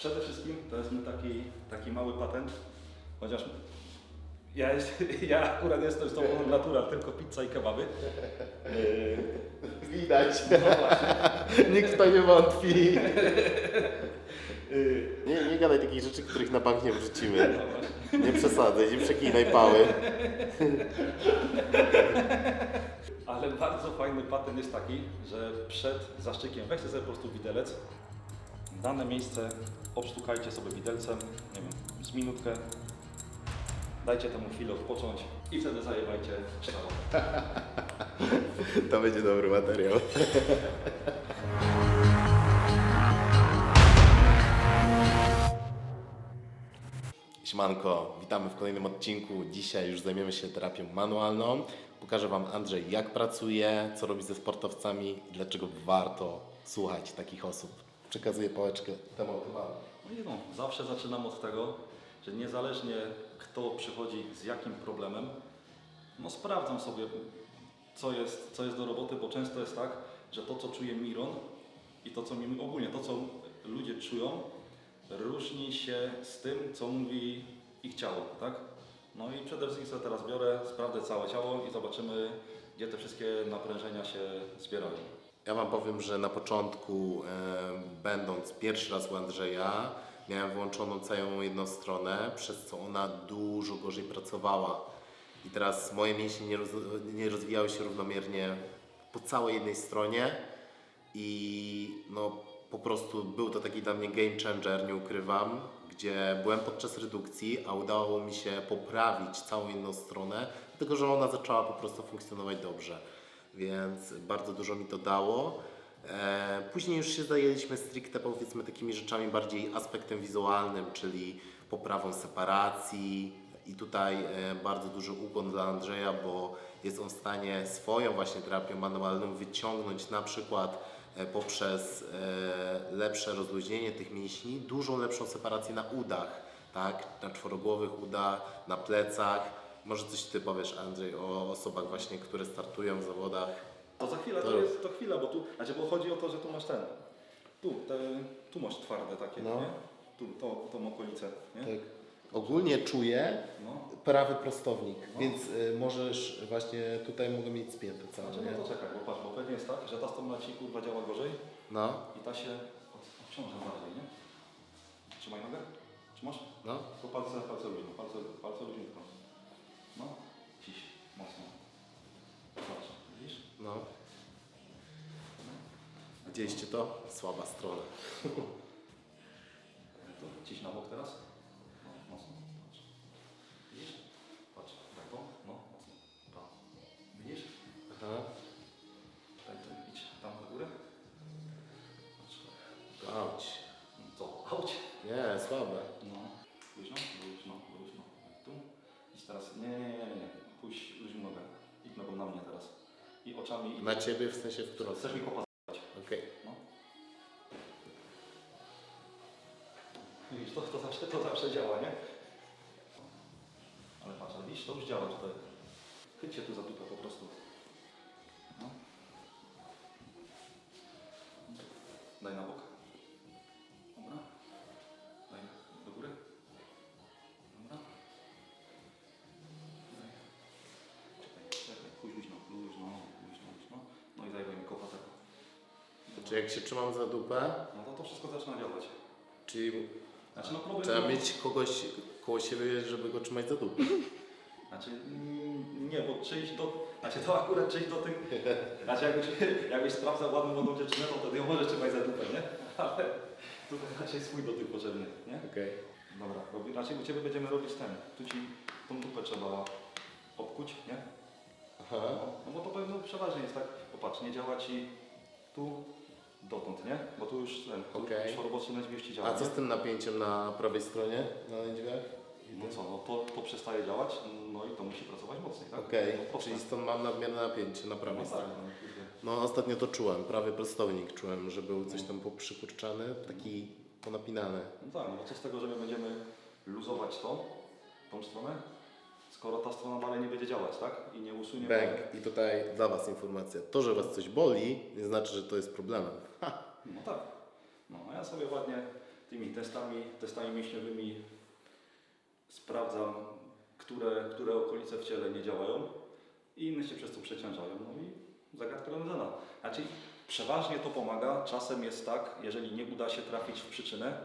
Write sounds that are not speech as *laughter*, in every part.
przede wszystkim to jest mój taki, taki mały patent, chociaż ja, jest, *laughs* ja akurat jestem z tą natura, tylko pizza i kebaby. *laughs* Widać. no. *laughs* Nikt w to nie wątpi. Nie, nie gadaj takich rzeczy, których na bank nie wrzucimy. no. Nie przesadzaj, nie przekinaj pały. Ale bardzo fajny patent jest taki, że przed zaszczykiem weźcie sobie po prostu widelec, dane miejsce obsztukajcie sobie widelcem, nie wiem, z minutkę, dajcie temu chwilę odpocząć i wtedy zajebajcie sztabą. *laughs* To będzie dobry materiał. *laughs* Siemanko, witamy w kolejnym odcinku. Dzisiaj już zajmiemy się terapią manualną. Pokażę Wam Andrzej, jak pracuje, co robi ze sportowcami i dlaczego warto słuchać takich osób. Przekazuję pałeczkę temu autorowi. No i no, zawsze zaczynam od tego, że niezależnie kto przychodzi z jakim problemem, no sprawdzam sobie, co jest, co jest do roboty, bo często jest tak, że to, co czuje Miron i to, co mi ogólnie, to, co ludzie czują, różni się z tym, co mówi ich ciało, tak? No i przede wszystkim sobie teraz biorę, sprawdzę całe ciało i zobaczymy, gdzie te wszystkie naprężenia się zbierają. Ja Wam powiem, że na początku, e, będąc pierwszy raz u Andrzeja, miałem włączoną całą jedną stronę, przez co ona dużo gorzej pracowała. I teraz moje mięśnie nie, roz, nie rozwijały się równomiernie po całej jednej stronie i no po prostu był to taki dla mnie game changer, nie ukrywam, gdzie byłem podczas redukcji, a udało mi się poprawić całą jedną stronę, dlatego że ona zaczęła po prostu funkcjonować dobrze więc bardzo dużo mi to dało. E, Później już się zajęliśmy stricte powiedzmy takimi rzeczami bardziej aspektem wizualnym, czyli poprawą separacji i tutaj e, bardzo duży ukłon dla Andrzeja, bo jest on w stanie swoją właśnie terapią manualną wyciągnąć na przykład e, poprzez lepsze rozluźnienie tych mięśni, dużą lepszą separację na udach, tak, na czworogłowych udach, na plecach. Może coś Ty powiesz Andrzej o osobach właśnie, które startują w zawodach. To za chwilę, to To- jest to chwila, bo tu, znaczy, bo chodzi o to, że tu masz ten, tu, te, tu masz twarde takie, No. nie? Tu, to, tą okolicę, nie? Tak. Ogólnie czuję No. prawy prostownik, No. więc y, możesz właśnie tutaj mogę mieć spięte całe, Znaczy, nie? no to czekaj, bo patrz, bo pewnie jest tak, że ta strona ci kurwa działa gorzej No, i ta się od- odciąża bardziej, nie? Trzymaj nogę, trzymasz? no. To palce, palce luźno, palce, palce luźniutko. No, ciś, mocno. Zobacz, widzisz? No. Widzieliście to? Słaba strona. Tu, ciś na bok teraz. Oczami. Na ciebie w sensie w którą Chcesz mi popatrzeć? Okej. No. Widzisz, to, to, zawsze, to zawsze działa, nie? Ale patrz, ale widzisz, to już działa tutaj. Chyć się tu za dupę po prostu. No. Daj na bok. Czy jak się trzymam za dupę, No to to wszystko zaczyna działać. czyli Znaczy no problem trzeba mieć kogoś koło siebie, żeby go trzymać za dupę. *laughs* Znaczy mm, nie, bo czyjś do... Znaczy to akurat czyjś do tym... *laughs* Znaczy jakbyś, jakbyś sprawdzał ładną młodą dziewczynę, to wtedy ją możesz trzymać za dupę, nie? *laughs* Ale tutaj raczej swój dotyk potrzebny, nie? Okej. Dobra, robi, raczej u Ciebie będziemy robić ten. Tu Ci tą dupę trzeba obkuć, nie? Aha. No, no bo to pewno przeważnie jest tak, popatrz, nie działa Ci tu dotąd, nie? Bo tu już ten, tu Okej. okay. czworoboczny lędźwierz Ci działa, A co nie? z tym napięciem na prawej stronie, na lędźwiach? No co, no to, to przestaje działać, no i to musi pracować mocniej, tak? Okej, No, proste. czyli stąd mam nadmierne napięcie na prawej no, tak, stronie. no, kurde. No ostatnio to czułem, prawy prostownik czułem, że był coś tam poprzykurczany, taki ponapinany. No tak, no bo co z tego, że my będziemy luzować to, tą stronę, skoro ta strona dalej nie będzie działać, tak? I nie usunie... Bęk. I tutaj dla Was informacja. To, że Was coś boli, nie znaczy, że to jest problemem. Ha. No tak. No a ja sobie ładnie tymi testami, testami mięśniowymi sprawdzam, które, które okolice w ciele nie działają i inne się przez to przeciążają. No i zagadka rozwiązana. Znaczy, przeważnie to pomaga. Czasem jest tak, jeżeli nie uda się trafić w przyczynę,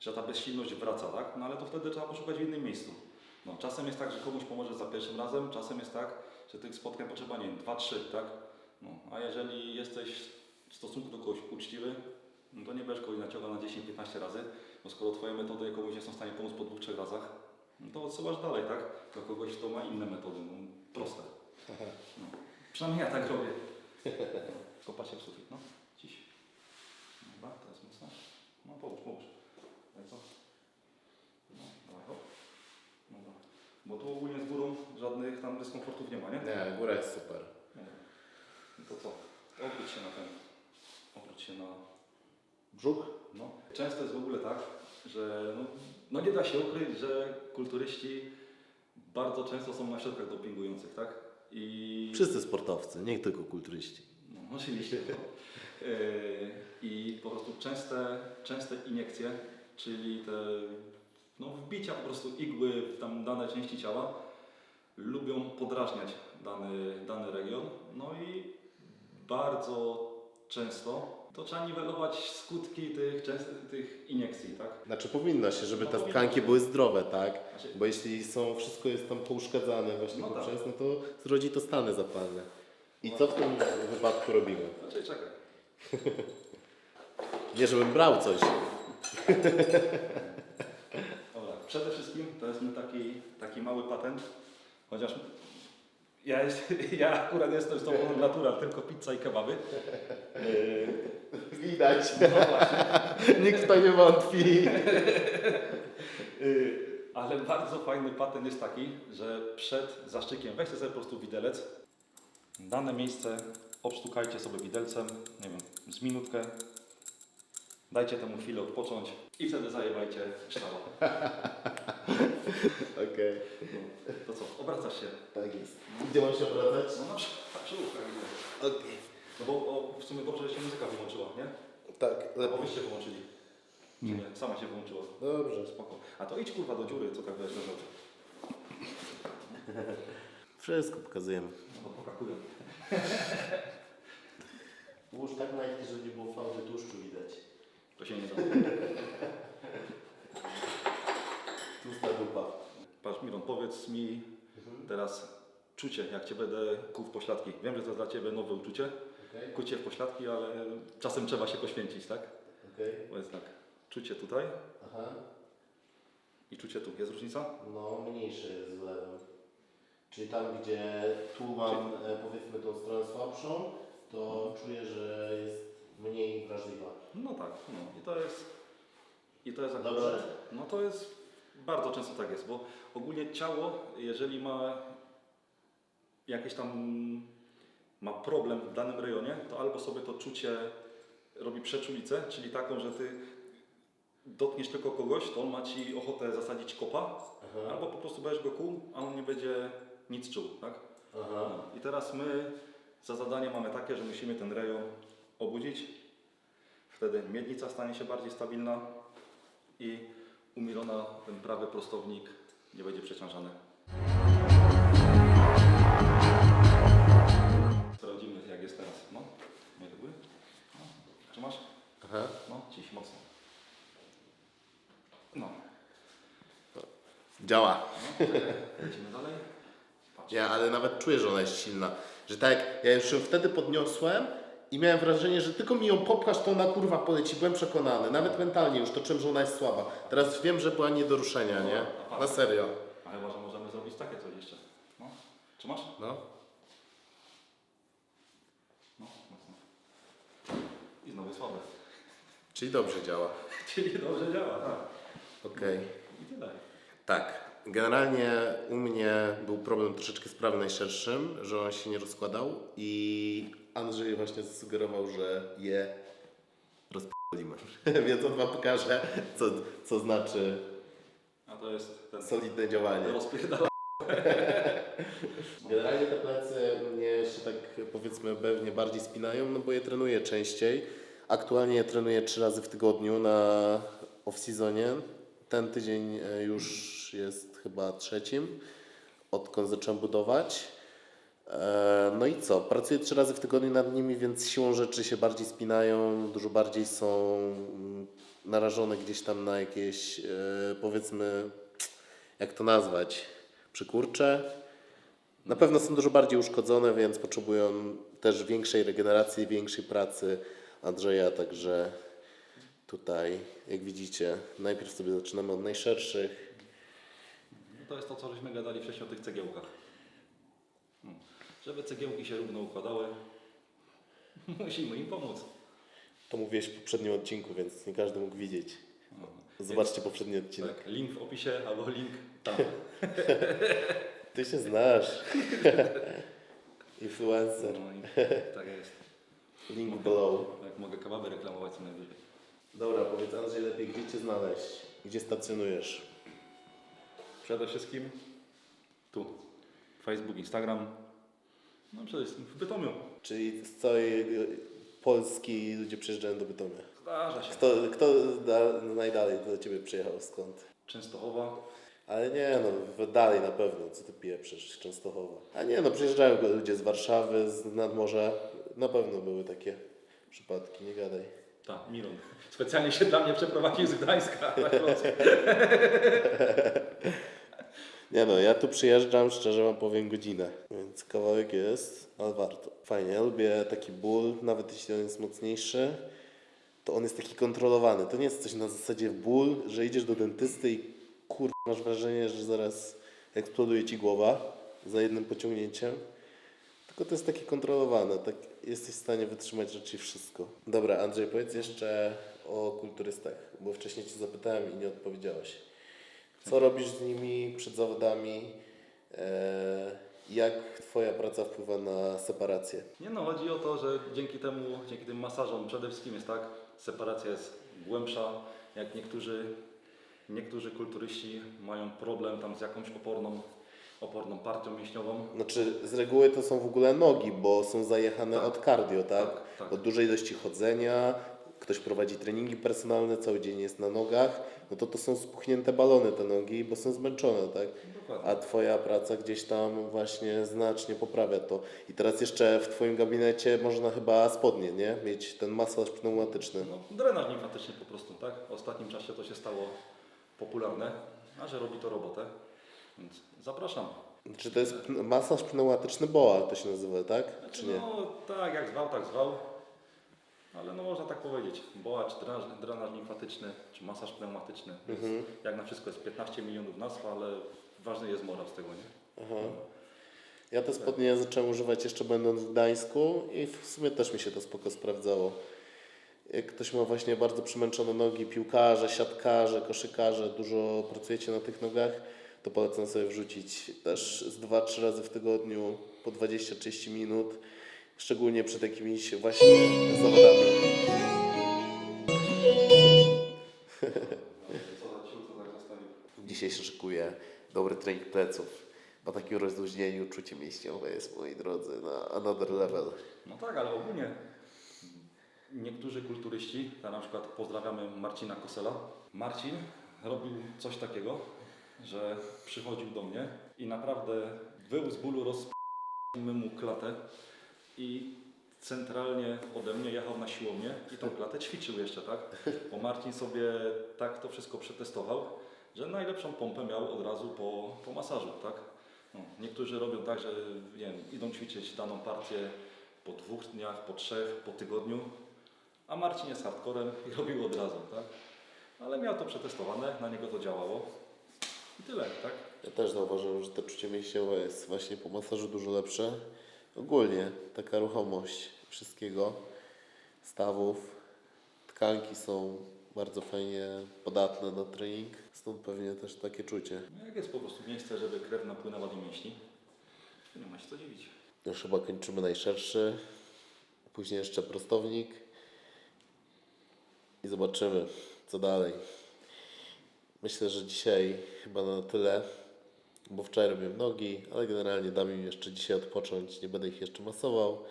że ta bezsilność wraca, tak? No ale to wtedy trzeba poszukać w innym miejscu. No, czasem jest tak, że komuś pomoże za pierwszym razem, czasem jest tak, że tych spotkań potrzeba, nie wiem, dwa, trzy, tak? No, a jeżeli jesteś w stosunku do kogoś uczciwy, no to nie będziesz kogoś naciągał na 10-15 razy, bo skoro Twoje metody komuś nie są w stanie pomóc po dwóch, trzech razach, no to odsyłasz dalej, tak? Do kogoś, kto ma inne metody, no, proste. No. Przynajmniej ja tak robię. *laughs* Kopacie w sufit, no. Ciś. Dobra, teraz mocno. No połóż, połóż. Tak co? No, dawaj, hop. Dobra. Bo tu ogólnie z górą żadnych tam dyskomfortów nie ma, nie? Nie, góra jest super. Dobra. No to co? Obróć się na ten. Obróć się na Brzuch? no. Często jest w ogóle tak, że no, no nie da się ukryć, że kulturyści bardzo często są na środkach dopingujących, tak? I Wszyscy sportowcy, nie tylko kulturyści. no, oczywiście. No. Yy, *laughs* I po prostu częste, częste iniekcje, czyli te no, wbicia po prostu igły w tam dane części ciała, lubią podrażniać dany, dany region. No i bardzo często to trzeba niwelować skutki tych, tych iniekcji, tak? Znaczy powinno się, żeby No te powinno tkanki były zdrowe, tak? Znaczy- Bo jeśli są, wszystko jest tam pouszkadzane właśnie No tak. poprzez, no to zrodzi to stany zapalne. I co w tym wypadku robimy? Znaczy, czekaj. *laughs* Nie, żebym brał coś. *laughs* Przede wszystkim to jest mój taki, taki mały patent, chociaż ja, jest, *laughs* ja akurat jestem z tą natural, tylko pizza i kebaby. *laughs* Widać. no właśnie. *laughs* Nikt to nie wątpi. Yy, ale bardzo fajny patent jest taki, że przed zaszczykiem weźcie sobie po prostu widelec, dane miejsce obsztukajcie sobie widelcem, nie wiem, z minutkę, dajcie temu chwilę odpocząć i wtedy zajebajcie sztaba. *laughs* Okej, No, to co, obracasz się? tak jest. Gdzie mam się obracać? No na przykład, na widzę. Okej. No bo o, w sumie dobrze, że się muzyka wyłączyła, nie? Tak, Bo lepiej. wyście wyłączyli. Czy nie? Sama się wyłączyła. Dobrze. Spoko. A to idź kurwa do dziury, co tak wiesz, leżał. *laughs* Wszystko pokazujemy. No bo pokakują. *laughs* Łóż tak najpierw, żeby nie było fałdy tłuszczu widać. To się nie da. *laughs* Tłusta dupa. Patrz Miron, powiedz mi teraz czucie, jak Cię będę kuł w pośladki. Wiem, że to jest dla Ciebie nowe uczucie, Okej, kucie w pośladki, ale czasem trzeba się poświęcić, tak? okej. Powiedz tak, czucie tutaj Aha. i czucie tu. Jest różnica? No, mniejsze jest z lewym. Czyli tam, gdzie tu mam e, powiedzmy tą stronę słabszą, to czuję, że jest mniej wrażliwa. No tak, no i to jest. I to jest akurat. Dobrze? No to jest. Bardzo często tak jest, bo ogólnie ciało, jeżeli ma jakieś tam. ma problem w danym rejonie, to albo sobie to czucie robi przeczulicę, czyli taką, że ty dotkniesz tylko kogoś, to on ma ci ochotę zasadzić kopa, Aha. albo po prostu będziesz go kół, a on nie będzie nic czuł, tak? Aha. I teraz my za zadanie mamy takie, że musimy ten rejon obudzić. Wtedy miednica stanie się bardziej stabilna i u Milona ten prawy prostownik nie będzie przeciążany. Sprawdzimy jak jest teraz. No, nie do góry. No. Trzymasz? Aha. No, ciś mocno. No, Działa. no. Lecimy dalej. Patrz. Ja, ale nawet czuję, że ona jest silna. Że tak, jak ja już ją wtedy podniosłem i miałem wrażenie, że tylko mi ją popchasz, to ona kurwa poleci. Byłem przekonany. Nawet mentalnie już to czym, że ona jest słaba. Teraz wiem, że była nie do ruszenia, nie? Na serio. Ale może możemy zrobić takie coś jeszcze. No. Trzymasz? No. No, mocno. I znowu słabe. Czyli dobrze działa. *laughs* Czyli dobrze działa, tak. Okej. I tyle. Tak. Generalnie u mnie był problem troszeczkę z prawem najszerszym, że on się nie rozkładał i Andrzej właśnie zasugerował, że je rozpolimy. *laughs* Więc on Wam pokaże, co, co znaczy A to jest ten solidne działanie. rozpierdala. *laughs* Generalnie te plecy mnie się tak powiedzmy pewnie bardziej spinają, no bo je trenuję częściej. Aktualnie je trenuję trzy razy w tygodniu na off-seasonie. Ten tydzień e, już jest chyba trzecim, odkąd zacząłem budować. E, No i co? Pracuję trzy razy w tygodniu nad nimi, więc siłą rzeczy się bardziej spinają, dużo bardziej są mm, narażone gdzieś tam na jakieś, e, powiedzmy, jak to nazwać, przykurcze. Na pewno są dużo bardziej uszkodzone, więc potrzebują też większej regeneracji, większej pracy Andrzeja, także tutaj, jak widzicie, najpierw sobie zaczynamy od najszerszych. To jest to, co żeśmy gadali wcześniej o tych cegiełkach. No. Żeby cegiełki się równo układały, *laughs* musimy im pomóc. To mówiłeś w poprzednim odcinku, więc nie każdy mógł widzieć. No. Zobaczcie poprzedni odcinek. Tak, link w opisie albo link tam. *laughs* Ty się znasz. *laughs* Influencer. No i tak jest. Link below. Jak mogę kababy reklamować co najwyżej. Dobra, powiedz Andrzej lepiej, gdzie Cię znaleźć? Gdzie stacjonujesz? Przede wszystkim tu. Facebook, Instagram. No przede wszystkim w Bytomiu. Czyli z całej e, Polski ludzie przyjeżdżają do Bytomia. Zdarza się. Kto, kto da, najdalej do Ciebie przyjechał? Skąd? Częstochowa. Ale nie no, dalej na pewno, co Ty pieprzysz, Częstochowa. A nie no, przyjeżdżają ludzie z Warszawy, z nadmorza. Na pewno były takie przypadki, nie gadaj. Tak, Miron. Specjalnie się dla mnie przeprowadził z Gdańska *laughs* na Śląsk. Nie no, ja tu przyjeżdżam, szczerze wam powiem, godzinę, więc kawałek jest, ale warto. Fajnie, ja lubię taki ból, nawet jeśli on jest mocniejszy, to on jest taki kontrolowany. To nie jest coś na zasadzie ból, że idziesz do dentysty i kur... masz wrażenie, że zaraz eksploduje ci głowa za jednym pociągnięciem. Tylko to jest takie kontrolowane, tak jesteś w stanie wytrzymać raczej wszystko. Dobra, Andrzej, powiedz jeszcze o kulturystach, bo wcześniej Cię zapytałem i nie odpowiedziałeś. Co robisz z nimi przed zawodami? E, jak Twoja praca wpływa na separację? Nie no, chodzi o to, że dzięki temu, dzięki tym masażom przede wszystkim jest tak, separacja jest głębsza, jak niektórzy, niektórzy kulturyści mają problem tam z jakąś oporną, oporną partią mięśniową. Znaczy, z reguły to są w ogóle nogi, bo są zajechane Tak. od cardio, tak? Tak, tak. Od dużej ilości chodzenia, ktoś prowadzi treningi personalne, cały dzień jest na nogach, no to to są spuchnięte balony te nogi, bo są zmęczone, tak? Dokładnie. A Twoja praca gdzieś tam właśnie znacznie poprawia to. I teraz jeszcze w Twoim gabinecie można chyba spodnie, nie? Mieć ten masaż pneumatyczny. No, drenaż limfatyczny po prostu, tak? W ostatnim czasie to się stało popularne, a że robi to robotę, więc zapraszam. Czy to jest masaż pneumatyczny boa, to się nazywa, tak? Znaczy, Czy nie? No tak, jak zwał, tak zwał. Ale no można tak powiedzieć. Boa, czy drenaż, drenaż limfatyczny, czy masaż pneumatyczny. Więc Mhm. Jak na wszystko jest 15 milionów nazw, ale ważny jest morał z tego, nie? Aha. Ja te spodnie zacząłem używać jeszcze będąc w Gdańsku i w sumie też mi się to spoko sprawdzało. Jak ktoś ma właśnie bardzo przemęczone nogi, piłkarze, siatkarze, koszykarze, dużo pracujecie na tych nogach, to polecam sobie wrzucić też z 2-3 razy w tygodniu po 20-30 minut, szczególnie przed jakimiś właśnie zawodami. *laughs* Dzisiaj się szykuje dobry trening pleców. Po takim rozluźnieniu czucie mięśniowe jest, moi drodzy, na another level. No tak, ale ogólnie niektórzy kulturyści, tak na przykład pozdrawiamy Marcina Kosela. Marcin robił coś takiego, że przychodził do mnie i naprawdę wył z bólu, rozpaliśmy mu klatę i centralnie ode mnie jechał na siłownię i tą klatę ćwiczył jeszcze, tak? Bo Marcin sobie tak to wszystko przetestował, że najlepszą pompę miał od razu po, po masażu, tak? No, niektórzy robią tak, że nie wiem, idą ćwiczyć daną partię po dwóch dniach, po trzech, po tygodniu, a Marcin jest hardcorem i *laughs* robił od razu, tak? Ale miał to przetestowane, na niego to działało i tyle, tak? Ja też zauważyłem, że to czucie mięśniowe jest właśnie po masażu dużo lepsze. Ogólnie taka ruchomość wszystkiego, stawów, tkanki są bardzo fajnie podatne na trening, stąd pewnie też takie czucie. No jak jest po prostu miejsce, żeby krew napłynęła do mięśni, to nie ma się co dziwić. Już chyba kończymy najszerszy, później jeszcze prostownik i zobaczymy co dalej. Myślę, że dzisiaj chyba na tyle, bo wczoraj robiłem nogi, ale generalnie dam im jeszcze dzisiaj odpocząć, nie będę ich jeszcze masował,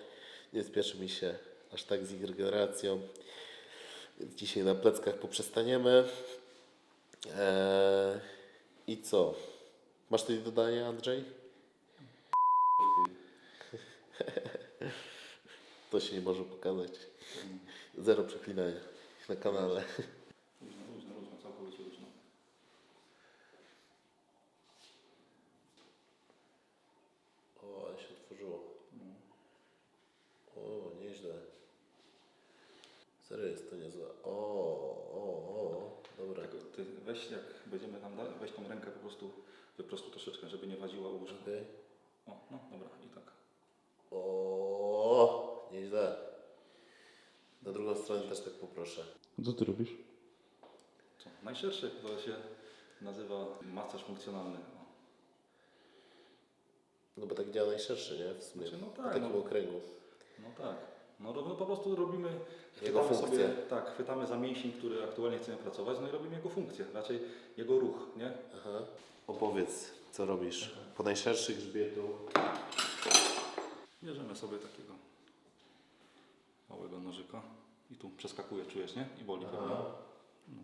nie spieszy mi się aż tak z ich regeneracją, więc dzisiaj na pleckach poprzestaniemy. Eee, I co? Masz coś do dodania, Andrzej? To się nie może pokazać. Zero przeklinania na kanale. Otworzyło. O, nieźle. Serio jest to niezłe. O, o, o, dobra. Tego, ty weź jak będziemy tam dalej, weź tą rękę po prostu wyprostuj troszeczkę, żeby nie wadziła u łóżka. Okej. O, no dobra, i tak. O, nieźle. Na drugą stronę też tak poproszę. Co ty robisz? Co? Najszerszy to się nazywa masaż funkcjonalny. No bo tak działa najszerszy, nie? W sumie. Znaczy, no tak, takim no. okręgu. No tak. No, no po prostu robimy, Jego chwytamy funkcję. sobie, tak, chwytamy za mięsień, który aktualnie chcemy pracować, no i robimy jego funkcję, raczej jego ruch, nie? Aha. Opowiedz, co robisz po najszerszych grzbietu. Bierzemy sobie takiego małego nożyka i tu przeskakuje, czujesz, nie? I boli, prawda? Aha. No.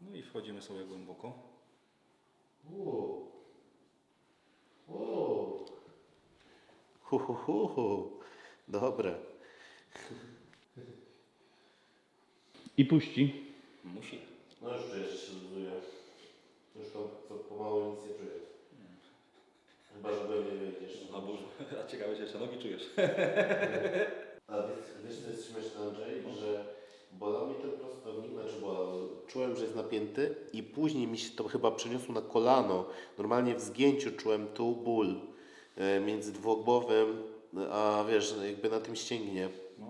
no i wchodzimy sobie głęboko. Uuu. Uuu. Hu, hu, hu, hu. Dobre. I puści. Musi. No już czuję, że się luzuje. Już to, to pomału nic nie czuję. Chyba, że głębiej wejdziesz. A, Boże, *laughs* a ciekawe, czy jeszcze nogi czujesz. *laughs* A wiesz, wiesz co jest śmieszne, Andrzej? Że bolał mnie ten prostownik, znaczy bolał. Czułem, że jest napięty i później mi się to chyba przeniosło na kolano. Normalnie w zgięciu czułem tu ból między dwugłowym, a wiesz, jakby na tym ścięgnie. No.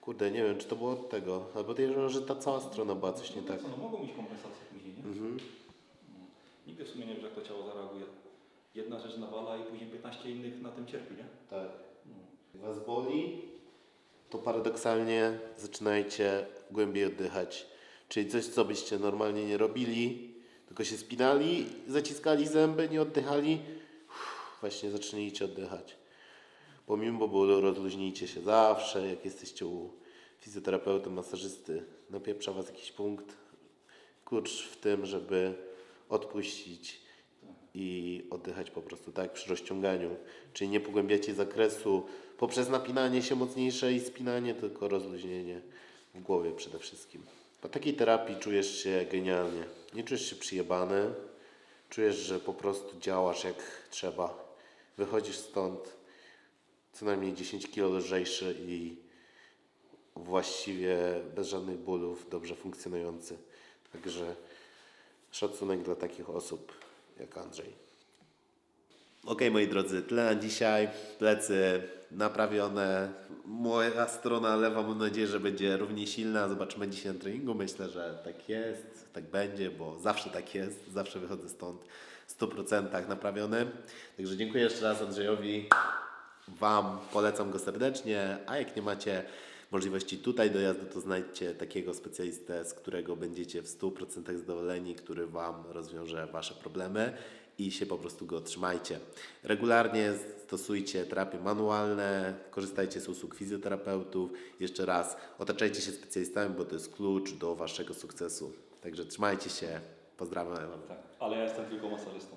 Kurde, nie wiem, czy to było od tego. Ale podejrzewam, że ta cała strona była coś nie no, tak. no mogą mieć kompensacje później, nie? Mhm. No. Nigdy w sumie nie wiesz, jak to ciało zareaguje. Jedna rzecz nawala i później 15 innych na tym cierpi, nie? Tak. No. Was boli, to paradoksalnie zaczynajcie głębiej oddychać. Czyli coś, co byście normalnie nie robili, tylko się spinali, zaciskali zęby, nie oddychali. Właśnie zacznijcie oddychać. Pomimo bólu rozluźnijcie się zawsze, jak jesteście u fizjoterapeuty, masażysty. Napieprza Was jakiś punkt. Klucz w tym, żeby odpuścić i oddychać po prostu tak przy rozciąganiu. Czyli nie pogłębiacie zakresu poprzez napinanie się mocniejsze i spinanie, tylko rozluźnienie w głowie przede wszystkim. Po takiej terapii czujesz się genialnie. Nie czujesz się przyjebany, czujesz, że po prostu działasz jak trzeba. Wychodzisz stąd co najmniej 10 kg lżejszy i właściwie bez żadnych bólów, dobrze funkcjonujący. Także szacunek dla takich osób jak Andrzej. Ok, moi drodzy, tyle na dzisiaj. Plecy naprawione. Moja strona lewa mam nadzieję, że będzie równie silna. Zobaczymy dzisiaj na treningu. Myślę, że tak jest, tak będzie, bo zawsze tak jest. Zawsze wychodzę stąd 100% naprawiony. Także dziękuję jeszcze raz Andrzejowi. Wam polecam go serdecznie, a jak nie macie możliwości tutaj dojazdu, to znajdźcie takiego specjalistę, z którego będziecie w 100% zadowoleni, który Wam rozwiąże Wasze problemy i się po prostu go trzymajcie. Regularnie stosujcie terapie manualne, korzystajcie z usług fizjoterapeutów. Jeszcze raz, otaczajcie się specjalistami, bo to jest klucz do Waszego sukcesu. Także trzymajcie się. Pozdrawiam. Tak. Ale ja jestem tylko masażystą.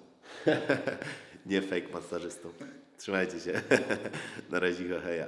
*laughs* Nie fake masażystą. Trzymajcie się. *laughs* Na razie, heja.